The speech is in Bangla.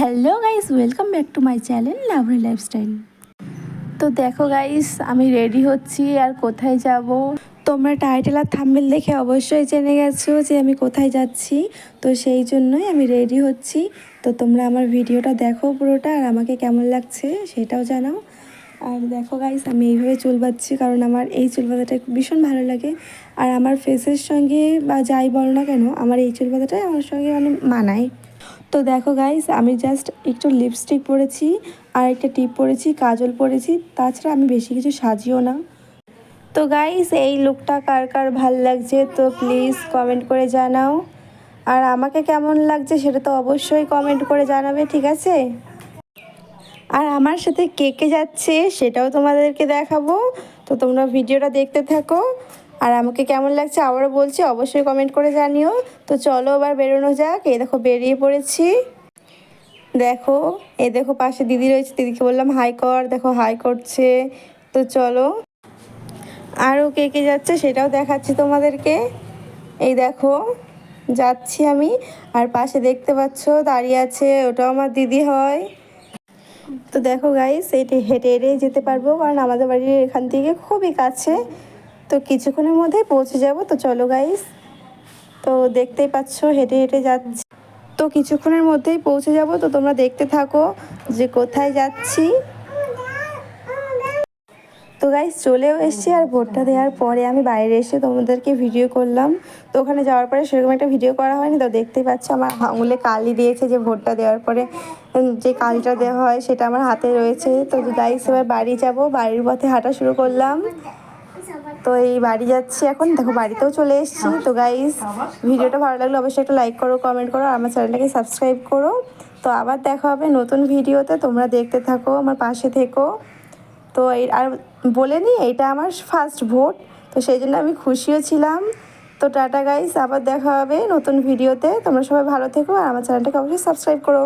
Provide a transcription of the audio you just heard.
Hello guys, welcome back to my channel lovely lifestyle. তো দেখো গাইস, আমি রেডি হচ্ছি আর কোথায় যাব? তোমরা টাইটেল আর থাম্বেল দেখে অবশ্যই জেনে গেছো যে আমি কোথায় যাচ্ছি। তো সেই জন্যই আমি রেডি হচ্ছি। তো তোমরা আমার ভিডিওটা দেখো পুরোটা আর আমাকে কেমন লাগছে সেটাও জানাও। আর দেখো গাইস, আমি এইভাবে চুল বাঁধছি কারণ আমার এই চুল বাঁধাটা ভীষণ ভালো লাগে। আর আমার ফেসের সঙ্গে বা যাই বলো না কেন, আমার এই চুল বাঁধাটাই আমার সঙ্গে মানে মানায়। তো দেখো গাইস আমি জাস্ট একটু লিপস্টিক পরেছি, আর একটা টিপ পরেছি, কাজল পরেছি, তাছাড়া আমি বেশি কিছু সাজিও না। তো গাইস এই লুকটা কার কার ভালো লাগছে, তো প্লিজ কমেন্ট করে জানাও। আর আমাকে কেমন লাগছে সেটা তো অবশ্যই কমেন্ট করে জানাবে, ঠিক আছে? আর আমার সাথে কে কে যাচ্ছে সেটাও তোমাদেরকে দেখাবো। তো তোমরা ভিডিওটা দেখতে থাকো। আর আমাকে কেমন লাগছে আবারও বলছি, অবশ্যই কমেন্ট করে জানিও। তো চলো এবার বেরোনো যাক। এই দেখো বেরিয়ে পড়েছি। দেখো, এই দেখো পাশে দিদি রয়েছে। দিদিকে বললাম, হাই কর। দেখো, হাই করছে। তো চলো। আরও কে কে যাচ্ছে সেটাও দেখাচ্ছি তোমাদেরকে। এই দেখো, যাচ্ছি আমি। আর পাশে দেখতে পাচ্ছ, দাঁড়িয়ে আছে, ওটাও আমার দিদি হয়। তো দেখো গাইস এইটা হেঁটে হেঁটে যেতে পারব। কারণ আমাদের বাড়ির এখান থেকে খুবই কাছে। তো কিছুক্ষণের মধ্যেই পৌঁছে যাব। তো চলো গাইস তো দেখতেই পাচ্ছ, হেঁটে হেঁটে যাচ্ছি। তো কিছুক্ষণের মধ্যেই পৌঁছে যাব। তো তোমরা দেখতে থাকো যে কোথায় যাচ্ছি। তো গাইস চলেও এসেছি আর ভোটটা দেওয়ার পরে আমি বাইরে এসে তোমাদেরকে ভিডিও করলাম। তো ওখানে যাওয়ার পরে সেরকম একটা ভিডিও করা হয়নি। তো দেখতেই পাচ্ছ, আমার আঙুলে কালি দিয়েছে যে ভোটটা দেওয়ার পরে যে কালিটা দেওয়া হয় সেটা আমার হাতে রয়েছে। তো গাইস এবার বাড়ি যাব। বাড়ির পথে হাঁটা শুরু করলাম। তো এই বাড়ি যাচ্ছি এখন। দেখো, বাড়িতেও চলে এসেছি। তো গাইস ভিডিওটা ভালো লাগলে অবশ্যই একটা লাইক করো কমেন্ট করো আমার চ্যানেলটাকে সাবস্ক্রাইব করো। তো আবার দেখা হবে নতুন ভিডিওতে। তোমরা দেখতে থাকো, আমার পাশে থেকো। তো এই, আর বলে নি এটা আমার ফার্স্ট ভোট তো সেই জন্য আমি খুশিও ছিলাম। তো টাটা গাইস আবার দেখা হবে নতুন ভিডিওতে। তোমরা সবাই ভালো থেকো, আর আমার চ্যানেলটাকে অবশ্যই সাবস্ক্রাইব করো।